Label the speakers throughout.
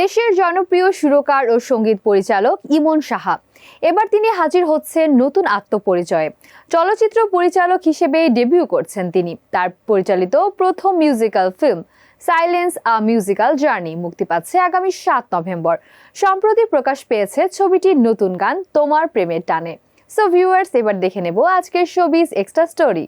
Speaker 1: দেশের জনপ্রিয় সুরকার ও সংগীত পরিচালক ইমন সাহা। এবার তিনি হাজির হচ্ছেন নতুন আত্মপরিচয়ে। চলচ্চিত্র পরিচালক হিসেবে ডেবিউ করছেন তিনি। তার পরিচালিত প্রথম musical film silence a musical journey মুক্তি পাচ্ছে আগামী সাত নভেম্বর। সম্প্রতি প্রকাশ পেয়েছে ছবিটির নতুন গান, তোমার প্রেমের টানে। সো ভিউয়ার্স এবার দেখে নেব আজকের showbiz extra story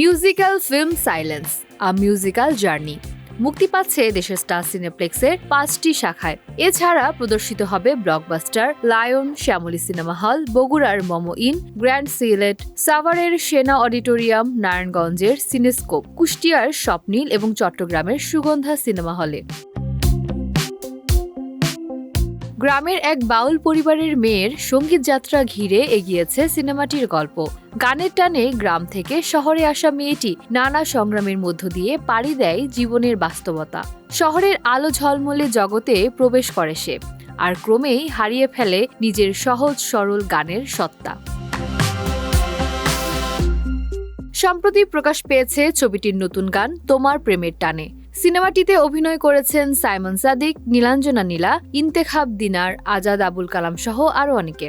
Speaker 1: musical film silence a musical journey মুক্তি পাচ্ছে দেশের স্টার সিনেপ্লেক্সের পাঁচটি শাখায়। এছাড়া প্রদর্শিত হবে blockbuster, lion, Shyamoli cinema hall, বগুড়ার মমো ইন, গ্র্যান্ড সিলেট, সাভারের সেনা অডিটোরিয়াম, নারায়ণগঞ্জের সিনেস্কোপ, কুষ্টিয়ার স্বপ্নীল এবং চট্টগ্রামের সুগন্ধা সিনেমা হলে। গ্রামের এক বাউল পরিবারের মেয়ের সংগীত যাত্রা ঘিরে এগিয়েছে সিনেমাটির গল্প। গানের টানে গ্রাম থেকে শহরে আসা মেয়েটি নানা সংগ্রামের মধ্য দিয়ে পাড়ি দেয় জীবনের বাস্তবতা। শহরের আলো ঝলমলে জগতে প্রবেশ করে সে, আর ক্রমেই হারিয়ে ফেলে নিজের সহজ সরল গানের সত্তা। সম্প্রতি প্রকাশ পেয়েছে ছবিটির নতুন গান, তোমার প্রেমের টানে। সিনেমাটিতে অভিনয় করেছেন সাইমন সাদিক, নীলাঞ্জনা নীলা, ইন্তেখাব দিনার, আজাদ আবুল কালাম সহ আরও অনেকে।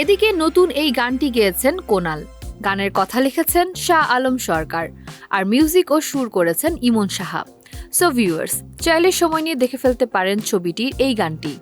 Speaker 1: এদিকে নতুন এই গানটি গেয়েছেন কোনাল। গানের কথা লিখেছেন শাহ আলম সরকার আর মিউজিক ও সুর করেছেন ইমন সাহা। সো ভিউয়ার্স চাইলে সময় নিয়ে দেখে ফেলতে পারেন ছবিটির এই গানটি।